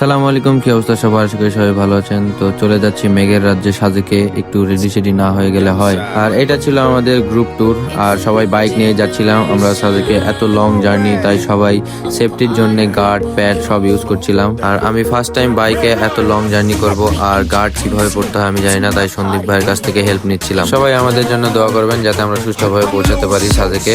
আসসালামু আলাইকুম কি অবস্থা সবার? আশা করি সবাই ভালো আছেন। তো চলে যাচ্ছি মেঘের রাজ্যে সাজেকে একটু রেডি সেডি না হয়ে গেলে হয়। আর এটা ছিল আমাদের গ্রুপ ট্যুর আর সবাই বাইক নিয়ে যাচ্ছিলাম। আমরা সাজেকে এত লং জার্নি তাই সবাই সেফটির জন্য গার্ড প্যাড সব ইউজ করছিলাম। আর আমি ফার্স্ট টাইম বাইকে এত লং জার্নি করব আর গার্ড কীভাবে পড়তে হয় আমি জানি না তাই সন্দীপ ভাইয়ের কাছ থেকে হেল্প নিচ্ছিলাম। সবাই আমাদের জন্য দোয়া করবেন যাতে আমরা সুস্থভাবে পৌঁছাতে পারি সাজেকে।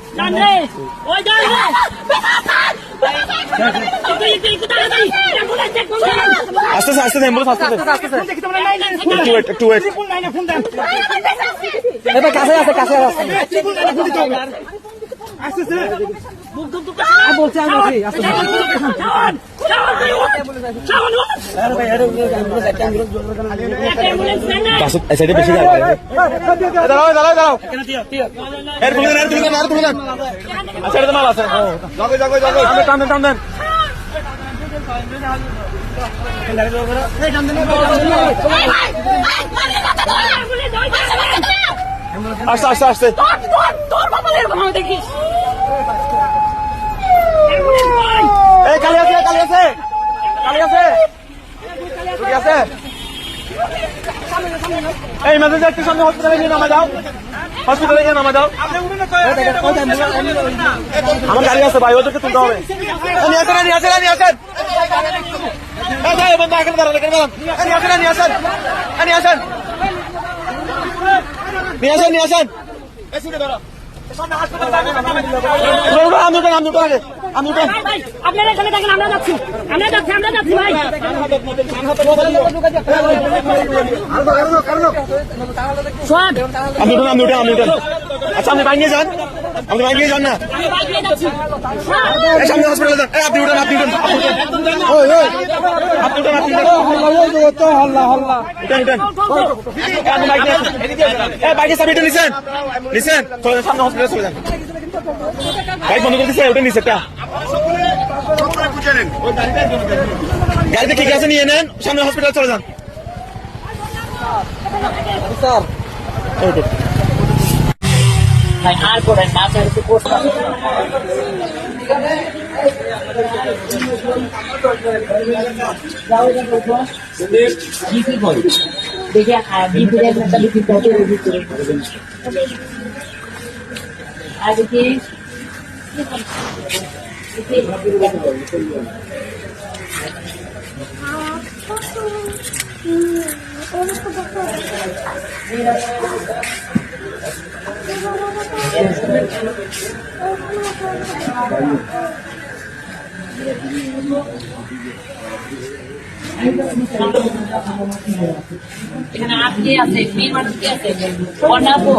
দেন দেন আস্তে আস্তে আস্তে অ্যাম্বুলেন্স আস্তে একটু একটু ওয়েট দেন। কাছে আছে কাছে আছে। আমি বলছি আস্তে শাওন শাওন শাওন অ্যাম্বুলেন্স কালি আছে কালি আছে। কালি আছে। ঠিক আছে। এই মেসেজ একটু সামনে হসপিটালে নিয়ে নামা দাও। হসপিটালে নিয়ে নামা দাও। আমার গাড়ি আছে ভাই ওদেরকে তুলতে হবে। নিয়ে আসেন নিয়ে আসেন নিয়ে আসেন। নিয়ে আসেন নিয়ে আসেন। আমি উঠেন আমি উঠেন আগে আমি আপনারা এখানে দেখেন আমরা যাচ্ছি। আমরা যাচ্ছি আমরা যাচ্ছি ভাই। আপনি উঠেন আপনি উঠেন আপনি উঠেন আচ্ছা আপনি নিয়ে যান। আপনি নিয়ে যান না। সামনে হসপিটালে যান। আপনি উঠেন আপনি উঠেন। আপনি উঠেন আপনি চাবি এটা নিছেন। নিছেন। সামনে হসপিটালে চলে যান। বাইক বন্ধ করে দিছে, ওটা নিছে একটা গাড়িতে কি কি আছে, নিয়ে নেন, সামনে হসপিটালে চলে যান। ভাই আর করেন স্যার দেখে বিপুরে একটা বিক্রি করতে বিক্রি আর দেখি এখানে আর কে আছে? মেয়ে মানুষ কে আছে অনাপো